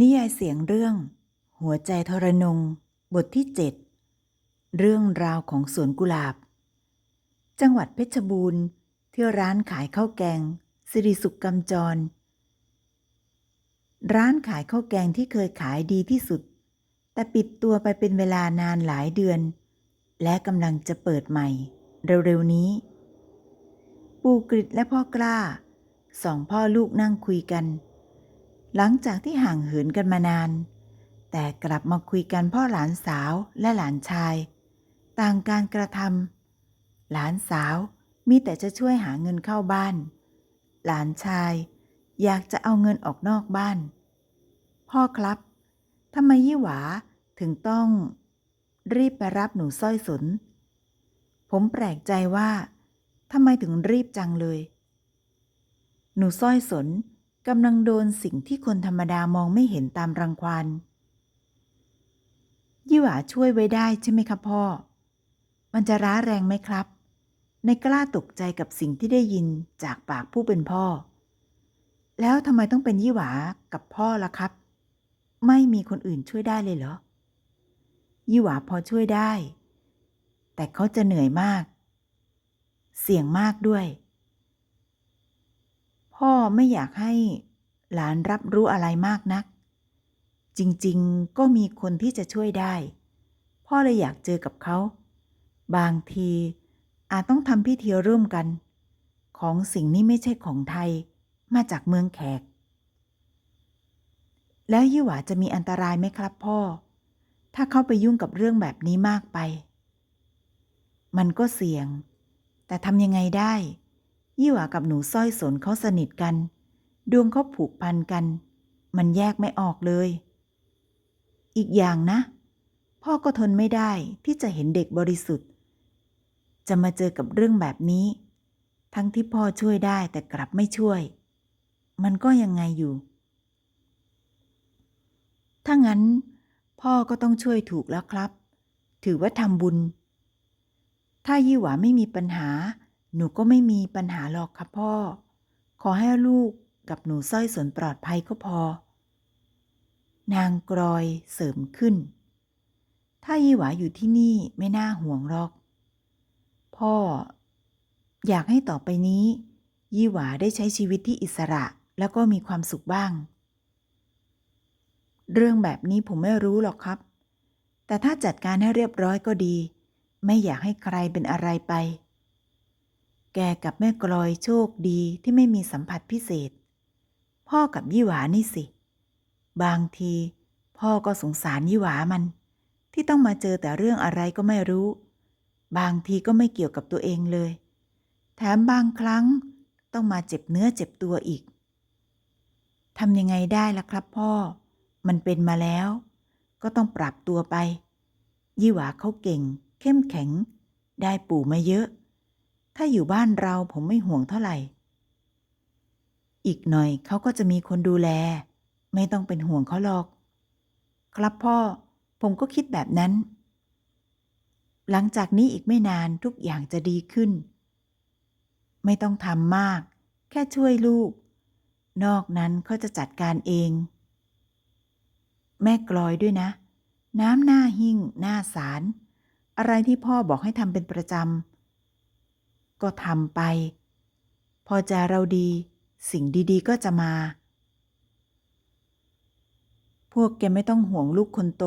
นิยายเสียงเรื่อง หัวใจทรนง บทที่7เรื่องราวของสวนกุหลาบ จังหวัดเพชรบูรณ์ที่ร้านขายข้าวแกง สิริสุขกำจร ร้านขายข้าวแกงที่เคยขายดีที่สุด แต่ปิดตัวไปเป็นเวลานานหลายเดือน และกำลังจะเปิดใหม่ เร็วๆนี้ ปู่กริดและพ่อกล้าสองพ่อลูกนั่งคุยกัน หลังจากที่ห่างเหินกันมานาน แต่กลับมาคุยกันพ่อหลานสาวและหลานชาย ต่างการกระทำหลานสาวมีแต่จะช่วยหาเงินเข้าบ้าน หลานชายอยากจะเอาเงินออกนอกบ้าน พ่อครับทำไมยี่หวาถึงต้อง รีบไปรับหนูสร้อยสน ผมแปลกใจว่าทำไมถึงรีบจังเลย หนูสร้อยสน กำลังโดนสิ่งที่คนธรรมดามองไม่เห็นตามรังควานยี่หวาช่วยไว้ได้ใช่ไหมครับพ่อ มันจะร้าแรงไหมครับในกล้าตกใจกับสิ่งที่ได้ยินจากปากผู้เป็นพ่อ แล้วทำไมต้องเป็นยี่หวากับพ่อล่ะครับ ไม่มีคนอื่นช่วยได้เลยเหรอ ยี่หวาพอช่วยได้ แต่เขาจะเหนื่อยมาก เสี่ยงมากด้วย พ่อไม่อยากให้หลานรับรู้อะไรมากนัก จริงๆก็มีคนที่จะช่วยได้ พ่อเลยอยากเจอกับเขา บางทีอาจต้องทำพิธีร่วมกัน ของสิ่งนี้ไม่ใช่ของไทยมาจากเมืองแขก แล้วยี่หวาจะมีอันตรายไหมครับพ่อ ถ้าเขาไปยุ่งกับเรื่องแบบนี้มากไป มันก็เสี่ยง แต่ทำยังไงได้ ยี่หวากับหนูสร้อยสนเขาสนิทกัน ดวงเขาผูกพันกัน มันแยกไม่ออกเลย อีกอย่างนะ พ่อก็ทนไม่ได้ที่จะเห็นเด็กบริสุทธิ์ จะมาเจอกับเรื่องแบบนี้ ทั้งที่พ่อช่วยได้แต่กลับไม่ช่วย มันก็ยังไงอยู่ ถ้างั้น พ่อก็ต้องช่วยถูกแล้วครับ ถือว่าทำบุญ ถ้ายี่หวาไม่มีปัญหา หนูก็ไม่มีปัญหาหรอกครับพ่อ ขอให้ลูกกับหนูสร้อยสนปลอดภัยก็พอ นางกรอยเสริมขึ้น ถ้ายี่หวาอยู่ที่นี่ไม่น่าห่วงหรอก พ่อ อยากให้ต่อไปนี้ ยี่หวาได้ใช้ชีวิตที่อิสระแล้วก็มีความสุขบ้าง เรื่องแบบนี้ผมไม่รู้หรอกครับ แต่ถ้าจัดการให้เรียบร้อยก็ดี ไม่อยากให้ใครเป็นอะไรไป แกกับแม่กลอยโชคดีที่ไม่มีสัมผัสพิเศษ พ่อกับยี่หวานี่สิ บางที พ่อก็สงสารยี่หวามัน ที่ต้องมาเจอแต่เรื่องอะไรก็ไม่รู้ บางทีก็ไม่เกี่ยวกับตัวเองเลย แถมบางครั้งต้องมาเจ็บเนื้อเจ็บตัวอีกทำยังไงได้ล่ะครับพ่อ มันเป็นมาแล้ว ก็ต้องปรับตัวไป ยี่หวาเขาเก่ง เข้มแข็ง ได้ปู่มาเยอะ ถ้าอยู่บ้านเราผมไม่ห่วงเท่าไหร่ อีกหน่อยเขาก็จะมีคนดูแล ไม่ต้องเป็นห่วงเขาหรอก ครับพ่อ ผมก็คิดแบบนั้น หลังจากนี้อีกไม่นานทุกอย่างจะดีขึ้น ไม่ต้องทำมาก แค่ช่วยลูก นอกนั้นเขาจะจัดการเอง แม่กลอยด้วยนะ น้ำหน้าหิ้งหน้าสาร อะไรที่พ่อบอกให้ทำเป็นประจำ ก็ทำไป พอใจเราดีสิ่งดีๆก็จะมา พวกแกไม่ต้องห่วงลูกคนโต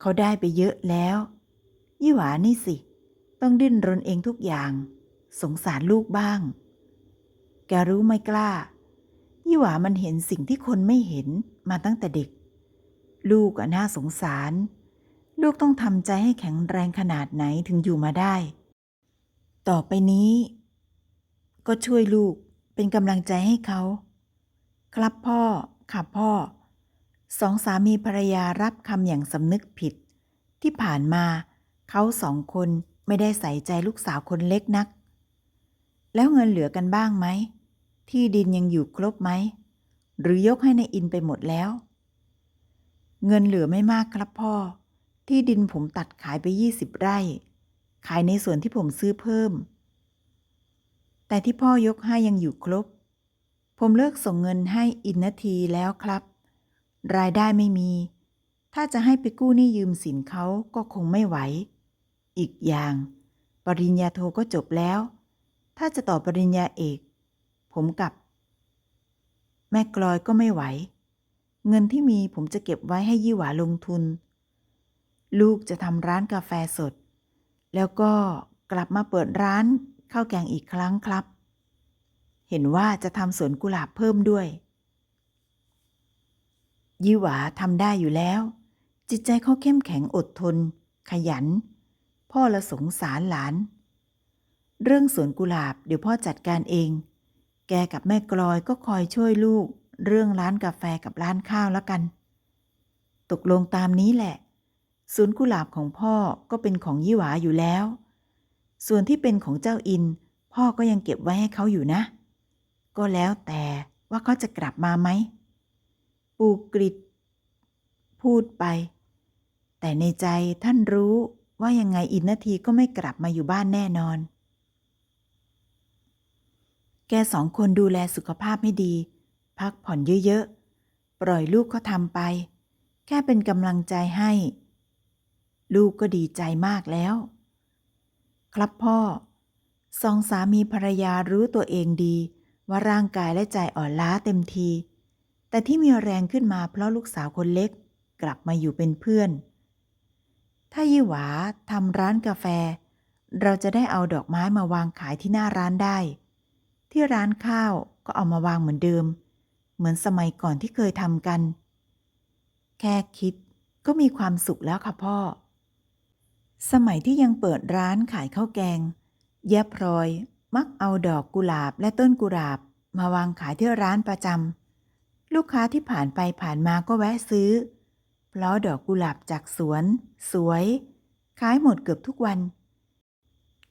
เขาได้ไปเยอะแล้ว ยี่หวานี่สิ ต้องดิ้นรนเองทุกอย่าง สงสารลูกบ้าง แกรู้ไหมกล้า ยี่หวามันเห็นสิ่งที่คนไม่เห็นมาตั้งแต่เด็ก ลูกอะน่าสงสาร ลูกต้องทำใจให้แข็งแรงขนาดไหนถึงอยู่มาได้ ต่อไปนี้ ก็ช่วยลูกเป็นกำลังใจให้เขา ครับพ่อค่ะพ่อ สองสามีภรรยารับคำอย่างสำนึกผิด ที่ผ่านมาเขาสองคนไม่ได้ใส่ใจลูกสาวคนเล็กนัก แล้วเงินเหลือกันบ้างไหม ที่ดินยังอยู่ครบไหม หรือยกให้ในอินไปหมดแล้ว เงินเหลือไม่มากครับพ่อ ที่ดินผมตัดขายไปยี่สิบไร่ ขายในส่วนที่ผมซื้อเพิ่ม แต่ที่พ่อยกให้ยังอยู่ครบ ผมเลิกส่งเงินให้อินนาทีแล้วครับ รายได้ไม่มี ถ้าจะให้ไปกู้หนี้ยืมสินเขาก็คงไม่ไหว อีกอย่าง ปริญญาโทก็จบแล้ว ถ้าจะต่อปริญญาเอก ผมกับ แม่กลอยก็ไม่ไหว เงินที่มีผมจะเก็บไว้ให้ยี่หวาลงทุน ลูกจะทำร้านกาแฟสด แล้วก็กลับมาเปิดร้านข้าวแกงอีกครั้งครับ เห็นว่าจะทำสวนกุหลาบเพิ่มด้วย ยี่หวาทำได้อยู่แล้ว จิตใจเขาเข้มแข็งอดทน ขยัน พ่อละสงสารหลาน เรื่องสวนกุหลาบเดี๋ยวพ่อจัดการเอง แกกับแม่กลอยก็คอยช่วยลูก เรื่องร้านกาแฟกับร้านข้าวแล้วกัน ตกลงตามนี้แหละ สวนกุหลาบของพ่อก็เป็นของยี่หวาอยู่แล้ว ส่วนที่เป็นของเจ้าอิน พ่อก็ยังเก็บไว้ให้เขาอยู่นะ ก็แล้วแต่ว่าเขาจะกลับมาไหม ปูกริดพูดไป แต่ในใจท่านรู้ว่ายังไงอินนาทีก็ไม่กลับมาอยู่บ้านแน่นอน แกสองคนดูแลสุขภาพให้ดี พักผ่อนเยอะๆ ปล่อยลูกเขาทำไป แค่เป็นกำลังใจให้ ลูกก็ดีใจมากแล้ว ครับพ่อ สองสามีภรรยารู้ตัวเองดีว่าร่างกายและใจอ่อนล้าเต็มที แต่ที่มีแรงขึ้นมาเพราะลูกสาวคนเล็กกลับมาอยู่เป็นเพื่อน ถ้ายี่หวาทำร้านกาแฟ เราจะได้เอาดอกไม้มาวางขายที่หน้าร้านได้ ที่ร้านข้าวก็เอามาวางเหมือนเดิม เหมือนสมัยก่อนที่เคยทำกัน แค่คิดก็มีความสุขแล้วค่ะพ่อ สมัยที่ยังเปิดร้านขายข้าวแกง แยบพลอยมักเอาดอกกุหลาบและต้นกุหลาบ มาวางขายที่ร้านประจำลูกค้าที่ผ่านไปผ่านมาก็แวะซื้อ เพราะดอกกุหลาบจากสวน สวยขายหมดเกือบทุกวัน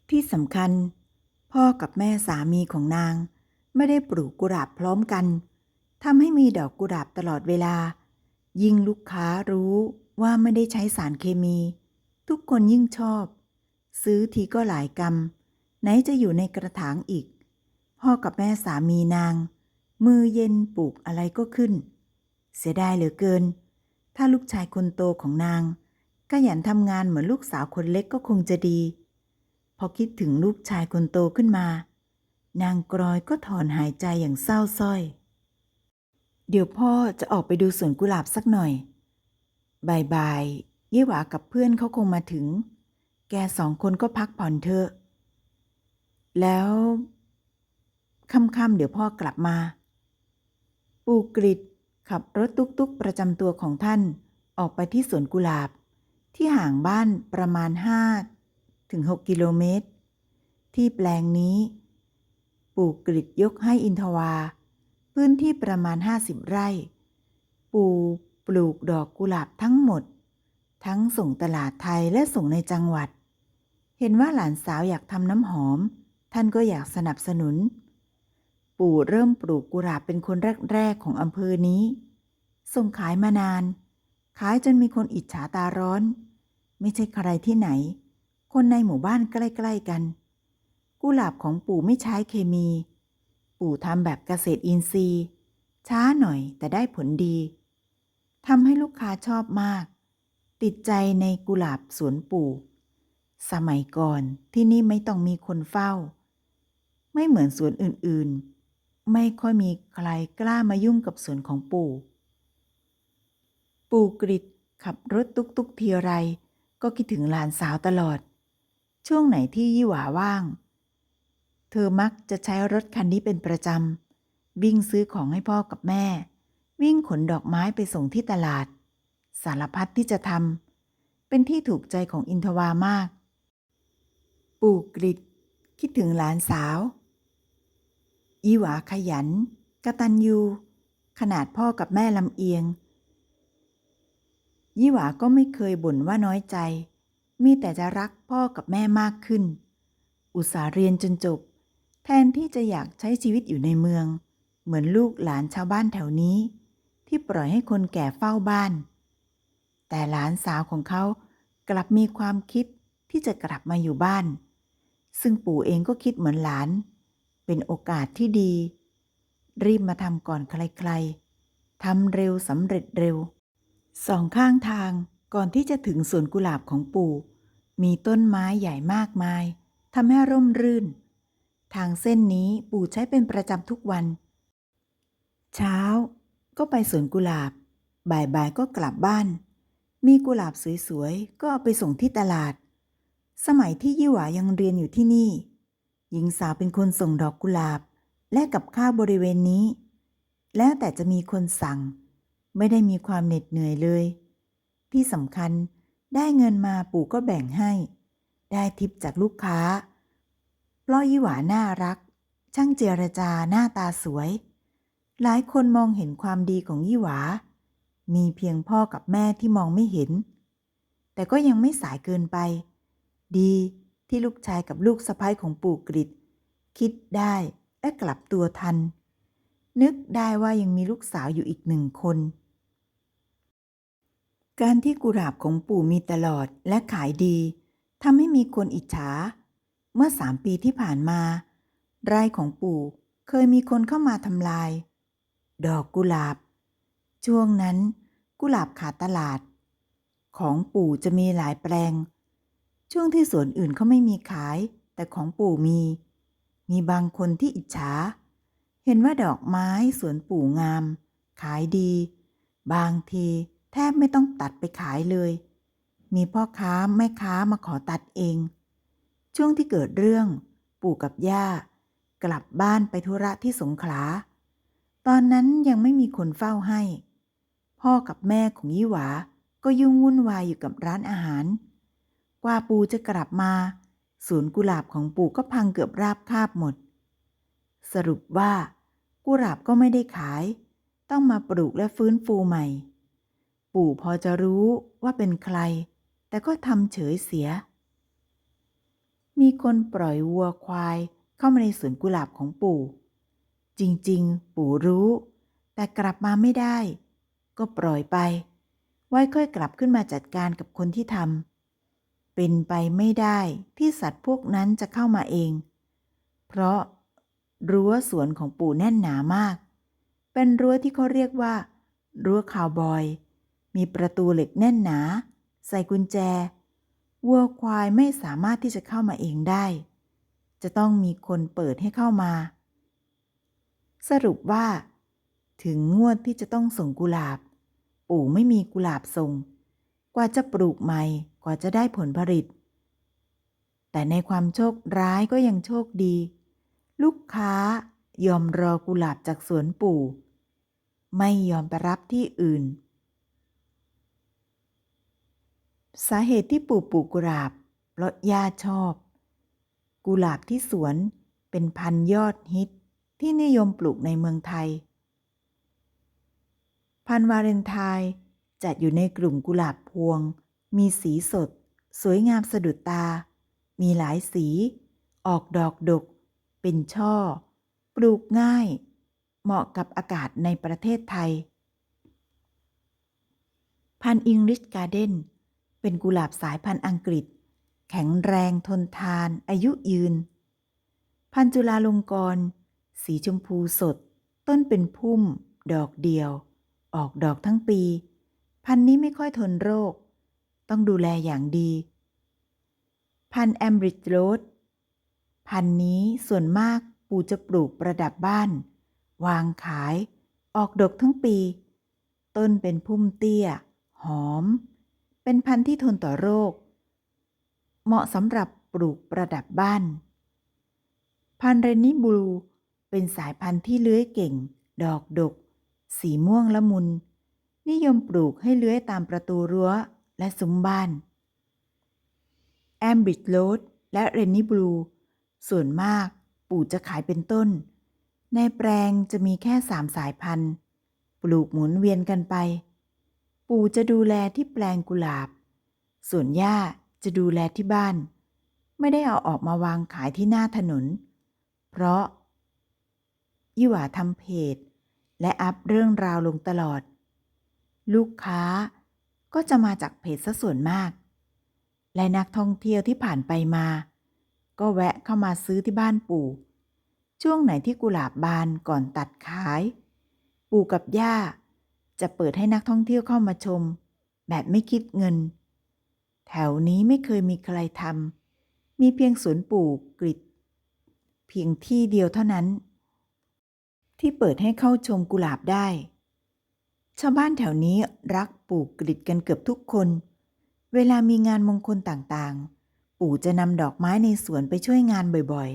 ที่สำคัญ พ่อกับแม่สามีของนาง ไม่ได้ปลูกกุหลาบพร้อมกันทำให้มีดอกกุหลาบตลอดเวลา ยิ่งลูกค้ารู้ว่าไม่ได้ใช้สารเคมี ทุกคนยิ่งชอบ ซื้อทีก็หลายกำไหนจะอยู่ในกระถางอีก พ่อกับแม่สามีนาง มือเย็นปลูกอะไรก็ขึ้น เสียดายเหลือเกิน ถ้าลูกชายคนโตของนางขยันทำงานเหมือนลูกสาวคนเล็กก็คงจะดี พอคิดถึงลูกชายคนโตขึ้นมา นางกรอยก็ถอนหายใจอย่างเศร้าสร้อย เดี๋ยวพ่อจะออกไปดูสวนกุหลาบสักหน่อยบายบาย เย่หวากับเพื่อนเขาคงมาถึง แกสองคนก็พักผ่อนเถอะ แล้วค่ำๆเดี๋ยวพ่อกลับมา ปูกริดขับรถตุกๆประจำตัวของท่านออกไปที่สวนกุหลาบ ที่ห่างบ้านประมาณ5ถึง6กิโลเมตร ที่แปลงนี้ ปู่กริดยกให้อินทวา พื้นที่ประมาณ50ไร่ ปู่ปลูกดอกกุหลาบทั้งหมด ทั้งส่งตลาดไทยและส่งในจังหวัด เห็นว่าหลานสาวอยากทำน้ำหอม ท่านก็อยากสนับสนุน ปู่เริ่มปลูกกุหลาบเป็นคนแรกๆของอำเภอนี้ ส่งขายมานาน ขายจนมีคนอิจฉาตาร้อน ไม่ใช่ใครที่ไหน คนในหมู่บ้านใกล้ๆกัน กุหลาบของปู่ไม่ใช้เคมี ปู่ทำแบบเกษตรอินทรีย์ ช้าหน่อยแต่ได้ผลดีทำให้ลูกค้าชอบมาก ติดใจในกุหลาบสวนปู่ สมัยก่อนที่นี่ไม่ต้องมีคนเฝ้า ไม่เหมือนสวนอื่นๆ ไม่ค่อยมีใครกล้ามายุ่งกับสวนของปู่ ปู่กริดขับรถตุกๆทีไร ก็คิดถึงหลานสาวตลอด ช่วงไหนที่ยี่หวาว่าง เธอมักจะใช้รถคันนี้เป็นประจำ วิ่งซื้อของให้พ่อกับแม่ วิ่งขนดอกไม้ไปส่งที่ตลาด สารพัดที่จะทำเป็นที่ถูกใจของอินทวามาก ปู่กริดคิดถึงหลานสาวยี่หวาขยันกตัญญูขนาดพ่อกับแม่ลำเอียง ยี่หวาก็ไม่เคยบ่นว่าน้อยใจ มีแต่จะรักพ่อกับแม่มากขึ้น อุตสาเรียนจนจบ แทนที่จะอยากใช้ชีวิตอยู่ในเมือง เหมือนลูกหลานชาวบ้านแถวนี้ ที่ปล่อยให้คนแก่เฝ้าบ้าน แต่หลานสาวของเขากลับมีความคิดที่จะกลับมาอยู่บ้าน ซึ่งปู่เองก็คิดเหมือนหลาน เป็นโอกาสที่ดี รีบมาทำก่อนใครๆทำเร็วสำเร็จเร็ว สองข้างทางก่อนที่จะถึงสวนกุหลาบของปู่ มีต้นไม้ใหญ่มากมายทำให้ร่มรื่น ทางเส้นนี้ปู่ใช้เป็นประจำทุกวัน เช้าก็ไปสวนกุหลาบ บ่ายๆก็กลับบ้าน มีกุหลาบสวยๆ ก็เอาไปส่งที่ตลาด สมัยที่ยี่หวายังเรียนอยู่ที่นี่ หญิงสาวเป็นคนส่งดอกกุหลาบ และกับข้าวบริเวณนี้ แล้วแต่จะมีคนสั่ง ไม่ได้มีความเหน็ดเหนื่อยเลย ที่สำคัญได้เงินมาปู่ก็แบ่งให้ ได้ทิปจากลูกค้าเพราะยี่หวาน่ารัก ช่างเจรจาหน้าตาสวย หลายคนมองเห็นความดีของยี่หวา มีเพียงพ่อกับแม่ที่มองไม่เห็น แต่ก็ยังไม่สายเกินไป ดีที่ลูกชายกับลูกสะใภ้ของปู่กริดคิดได้และกลับตัวทัน นึกได้ว่ายังมีลูกสาวอยู่อีกหนึ่งคน การที่กุหลาบของปู่มีตลอดและขายดีทำให้มีคนอิจฉา เมื่อสามปีที่ผ่านมา ไร่ของปู่เคยมีคนเข้ามาทำลาย ดอกกุหลาบ ช่วงนั้น กุหลาบขาดตลาด ของปู่จะมีหลายแปลง ช่วงที่สวนอื่นเขาไม่มีขาย แต่ของปู่มี มีบางคนที่อิจฉา เห็นว่าดอกไม้สวนปู่งาม ขายดี บางทีแทบไม่ต้องตัดไปขายเลย มีพ่อค้าแม่ค้ามาขอตัดเอง ช่วงที่เกิดเรื่อง ปู่กับย่ากลับบ้านไปธุระที่สงขลา ตอนนั้นยังไม่มีคนเฝ้าให้ พ่อกับแม่ของยี่หวา ก็ยุ่งวุ่นวายอยู่กับร้านอาหาร กว่าปู่จะกลับมาสวนกุหลาบของปู่ก็พังเกือบราบคาบหมด สรุปว่า กุหลาบก็ไม่ได้ขาย ต้องมาปลูกและฟื้นฟูใหม่ ปู่พอจะรู้ว่าเป็นใคร แต่ก็ทำเฉยเสีย มีคนปล่อยวัวควายเข้ามาในสวนกุหลาบของปู่ จริงๆ ปู่รู้ แต่กลับมาไม่ได้ ก็ปล่อยไป ไว้ค่อยกลับขึ้นมาจัดการกับคนที่ทำเป็นไปไม่ได้ที่สัตว์พวกนั้นจะเข้ามาเอง เพราะรั้วสวนของปู่แน่นหนามาก เป็นรั้วที่เขาเรียกว่า รั้วคาวบอย มีประตูเหล็กแน่นหนา ใส่กุญแจ วัวควายไม่สามารถที่จะเข้ามาเองได้ จะต้องมีคนเปิดให้เข้ามา สรุปว่า ถึงงวดที่จะต้องส่งกุหลาบ ปู่ไม่มีกุหลาบส่ง กว่าจะปลูกใหม่กว่าจะได้ผลผลิต แต่ในความโชคร้ายก็ยังโชคดี ลูกค้ายอมรอกุหลาบจากสวนปู่ ไม่ยอมไปรับที่อื่น สาเหตุที่ปู่ปลูกกุหลาบ เพราะย่าชอบ กุหลาบที่สวนเป็นพันยอดฮิตที่นิยมปลูกในเมืองไทย พันวาเลนไทน์จัดอยู่ในกลุ่มกุหลาบพวง มีสีสด สวยงามสะดุดตา มีหลายสี ออกดอกดก เป็นช่อ ปลูกง่าย เหมาะกับอากาศในประเทศไทย พันอิงลิชการ์เดนเป็นกุหลาบสายพันธุ์อังกฤษ แข็งแรงทนทาน อายุยืน พันจุฬาลงกรณ์สีชมพูสด ต้นเป็นพุ่ม ดอกเดียว ออกดอกทั้งปี พันธุ์นี้ไม่ค่อยทนโรค ต้องดูแลอย่างดี พันธุ์แอมบริดจ์โรดพันธุ์นี้ส่วนมากปู่จะปลูกประดับบ้าน วางขาย ออกดอกทั้งปี ต้นเป็นพุ่มเตี้ย หอม เป็นพันธุ์ที่ทนต่อโรค เหมาะสำหรับปลูกประดับบ้าน พันธุ์เรนนี่บลูเป็นสายพันธุ์ที่เลื้อยเก่ง ดอกดก สีม่วงละมุน นิยมปลูกให้เลื้อยตามประตูรั้วและซุ้มบ้านแอมบริดโรดและเรนนี่บลู ส่วนมากปู่จะขายเป็นต้น ในแปลงจะมีแค่สามสายพันธุ์ ปลูกหมุนเวียนกันไป ปู่จะดูแลที่แปลงกุหลาบ ส่วนย่าจะดูแลที่บ้าน ไม่ได้เอาออกมาวางขายที่หน้าถนน เพราะยี่หว่าทำเพจ และอัพเรื่องราวลงตลอด ลูกค้าก็จะมาจากเพจซะส่วนมาก และนักท่องเที่ยวที่ผ่านไปมา ก็แวะเข้ามาซื้อที่บ้านปู่ ช่วงไหนที่กุหลาบบานก่อนตัดขาย ปู่กับย่า จะเปิดให้นักท่องเที่ยวเข้ามาชม แบบไม่คิดเงิน แถวนี้ไม่เคยมีใครทำมีเพียงสวนปลูกกริดเพียงที่เดียวเท่านั้น ที่เปิดให้เข้าชมกุหลาบได้ ชาวบ้านแถวนี้รักปลูกกริดกันเกือบทุกคน เวลามีงานมงคลต่างๆ ปู่จะนำดอกไม้ในสวนไปช่วยงานบ่อย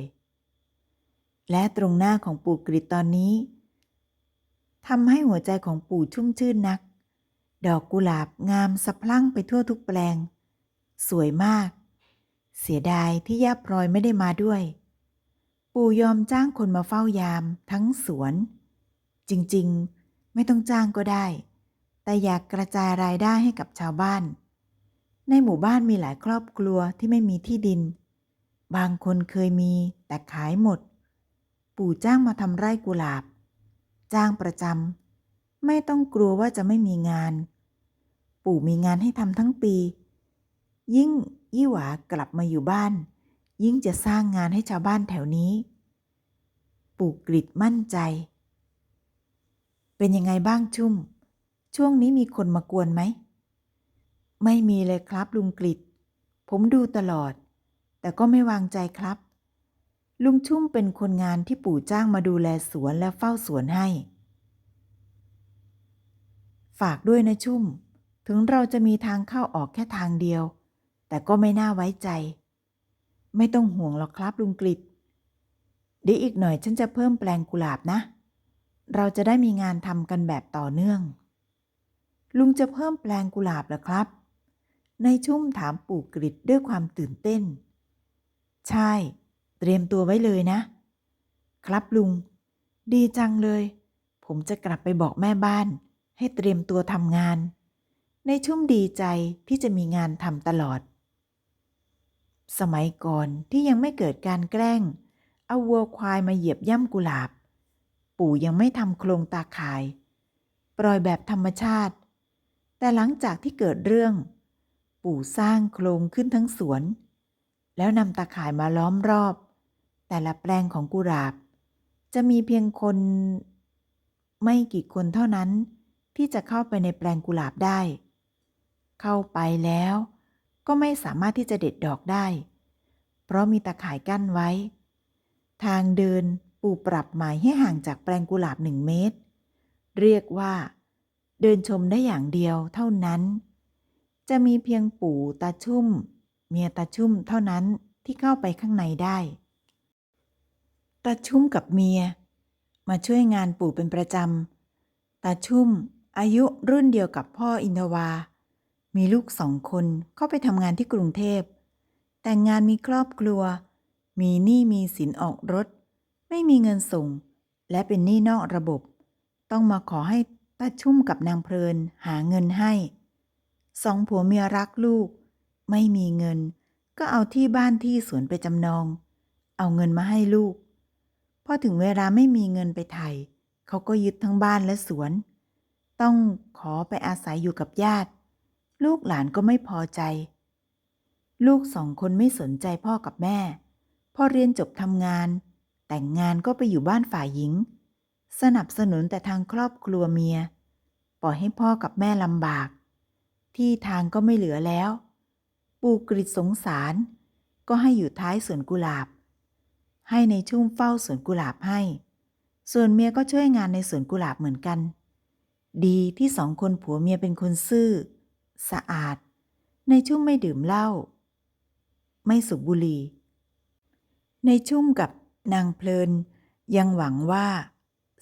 ๆ และตรงหน้าของปู่กริดตอนนี้ทำให้หัวใจของปู่ชุ่มชื่นนัก ดอกกุหลาบงามสะพรั่งไปทั่วทุกแปลง สวยมาก เสียดายที่ย่าพลอยไม่ได้มาด้วย ปู่ยอมจ้างคนมาเฝ้ายามทั้งสวน จริงๆ ไม่ต้องจ้างก็ได้ แต่อยากกระจายรายได้ให้กับชาวบ้าน ในหมู่บ้านมีหลายครอบครัวที่ไม่มีที่ดิน บางคนเคยมีแต่ขายหมด ปู่จ้างมาทำไร่กุหลาบ จ้างประจำไม่ต้องกลัวว่าจะไม่มีงาน ปู่มีงานให้ทำทั้งปี ยิ่งยี่หวากลับมาอยู่บ้าน ยิ่งจะสร้างงานให้ชาวบ้านแถวนี้ ปู่กริดมั่นใจ เป็นยังไงบ้างชุ่ม ช่วงนี้มีคนมากวนไหม ไม่มีเลยครับลุงกริดผมดูตลอด แต่ก็ไม่วางใจครับ ลุงชุ่มเป็นคนงานที่ปู่จ้างมาดูแลสวนและเฝ้าสวนให้ ฝากด้วยนะชุ่ม ถึงเราจะมีทางเข้าออกแค่ทางเดียว แต่ก็ไม่น่าไว้ใจ ไม่ต้องห่วงหรอกครับลุงกฤษเดี๋ยวอีกหน่อยฉันจะเพิ่มแปลงกุหลาบนะ เราจะได้มีงานทำกันแบบต่อเนื่อง ลุงจะเพิ่มแปลงกุหลาบเหรอครับ ในายชุ่มถามปู่กฤษด้วยความตื่นเต้น ใช่ เตรียมตัวไว้เลยนะ ครับลุง ดีจังเลย ผมจะกลับไปบอกแม่บ้าน ให้เตรียมตัวทำงาน ในชุ่มดีใจที่จะมีงานทำตลอด สมัยก่อนที่ยังไม่เกิดการแกล้ง เอาวัวควายมาเหยียบย่ำกุหลาบ ปู่ยังไม่ทำโครงตาข่าย ปล่อยแบบธรรมชาติ แต่หลังจากที่เกิดเรื่อง ปู่สร้างโครงขึ้นทั้งสวน แล้วนำตาข่ายมาล้อมรอบ แต่ละแปลงของกุหลาบ จะมีเพียงคน ไม่กี่คนเท่านั้น ที่จะเข้าไปในแปลงกุหลาบได้ เข้าไปแล้ว ก็ไม่สามารถที่จะเด็ดดอกได้ เพราะมีตาข่ายกั้นไว้ ทางเดินปู่ปรับหมายให้ห่างจากแปลงกุหลาบหนึ่งเมตร เรียกว่า เดินชมได้อย่างเดียวเท่านั้น จะมีเพียงปู่ตาชุ่ม เมียตาชุ่มเท่านั้นที่เข้าไปข้างในได้ตาชุ่มกับเมีย มาช่วยงานปู่เป็นประจำตาชุ่มอายุรุ่นเดียวกับพ่ออินทวา มีลูกสองคนเข้าไปทำงานที่กรุงเทพ แต่งงานมีครอบครัว มีหนี้มีสินออกรถ ไม่มีเงินส่ง และเป็นหนี้นอกระบบ ต้องมาขอให้ตาชุ่มกับนางเพลินหาเงินให้ สองผัวเมียรักลูก ไม่มีเงิน ก็เอาที่บ้านที่สวนไปจำนอง เอาเงินมาให้ลูก พอถึงเวลาไม่มีเงินไปไถ่เขาก็ยึดทั้งบ้านและสวน ต้องขอไปอาศัยอยู่กับญาติ ลูกหลานก็ไม่พอใจ ลูกสองคนไม่สนใจพ่อกับแม่ พอเรียนจบทำงาน แต่งงานก็ไปอยู่บ้านฝ่ายหญิง สนับสนุนแต่ทางครอบครัวเมีย ปล่อยให้พ่อกับแม่ลำบาก ที่ทางก็ไม่เหลือแล้ว ปู่กริดสงสาร ก็ให้อยู่ท้ายสวนกุหลาบ ให้ในชุ่มเฝ้าสวนกุหลาบให้ ส่วนเมียก็ช่วยงานในสวนกุหลาบเหมือนกัน ดีที่สองคนผัวเมียเป็นคนซื่อ สะอาด ในชุ่มไม่ดื่มเหล้า ไม่สูบบุหรี่ ในชุ่มกับนางเพลิน ยังหวังว่า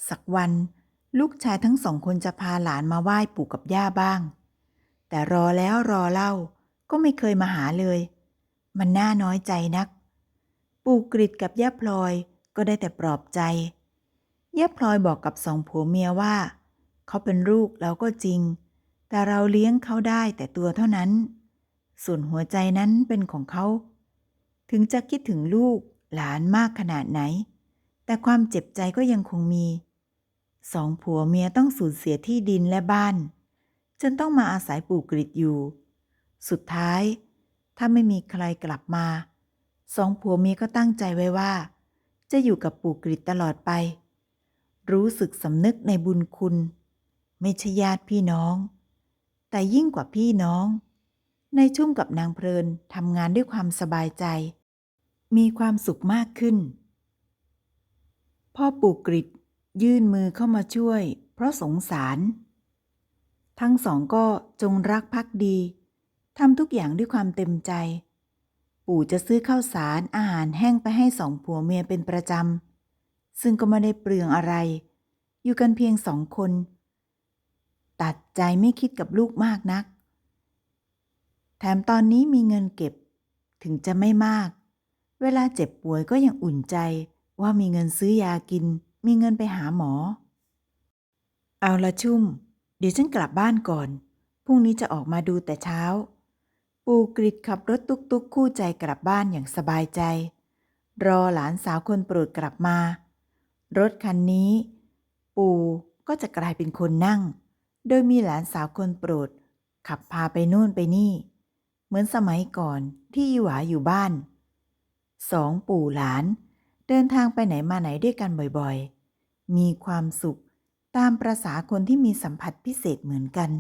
สักวันลูกชายทั้งสองคนจะพาหลานมาไหว้ปู่กับย่าบ้าง แต่รอแล้วรอเล่าก็ไม่เคยมาหาเลย มันน่าน้อยใจนัก ปู่กริดกับย่าพลอยก็ได้แต่ปลอบใจ ย่าพลอยบอกกับสองผัวเมียว่า เขาเป็นลูกเราก็จริง แต่เราเลี้ยงเขาได้แต่ตัวเท่านั้น ส่วนหัวใจนั้นเป็นของเขา ถึงจะคิดถึงลูกหลานมากขนาดไหน แต่ความเจ็บใจก็ยังคงมี สองผัวเมียต้องสูญเสียที่ดินและบ้าน จนต้องมาอาศัยปู่กริดอยู่ สุดท้าย ถ้าไม่มีใครกลับมา สองผัวเมียก็ตั้งใจไว้ว่า จะอยู่กับปู่กริดตลอดไป รู้สึกสำนึกในบุญคุณ ไม่ใช่ญาติพี่น้อง แต่ยิ่งกว่าพี่น้อง ในชุ่มกับนางเพลินทำงานด้วยความสบายใจ มีความสุขมากขึ้น พ่อปู่กริดยื่นมือเข้ามาช่วย เพราะสงสาร ทั้งสองก็จงรักภักดีทำทุกอย่างด้วยความเต็มใจ ปู่จะซื้อข้าวสารอาหารแห้งไปให้สองผัวเมียเป็นประจำซึ่งก็ไม่ได้เปลืองอะไร อยู่กันเพียงสองคน ตัดใจไม่คิดกับลูกมากนัก แถมตอนนี้มีเงินเก็บถึงจะไม่มาก เวลาเจ็บป่วยก็ยังอุ่นใจว่ามีเงินซื้อยากิน มีเงินไปหาหมอ เอาละชุ่ม เดี๋ยวฉันกลับบ้านก่อน พรุ่งนี้จะออกมาดูแต่เช้า ปู่กริดขับรถตุกตุกคู่ใจกลับบ้านอย่างสบายใจ รอหลานสาวคนโปรดกลับมา รถคันนี้ ปู่ก็จะกลายเป็นคนนั่ง โดยมีหลานสาวคนโปรด ขับพาไปนู่นไปนี่ เหมือนสมัยก่อนที่อีหวาอยู่บ้าน สองปู่หลาน เดินทางไปไหนมาไหนด้วยกันบ่อยๆ มีความสุขตามประษาคนที่มีสัมผัสพิเศษเหมือนกัน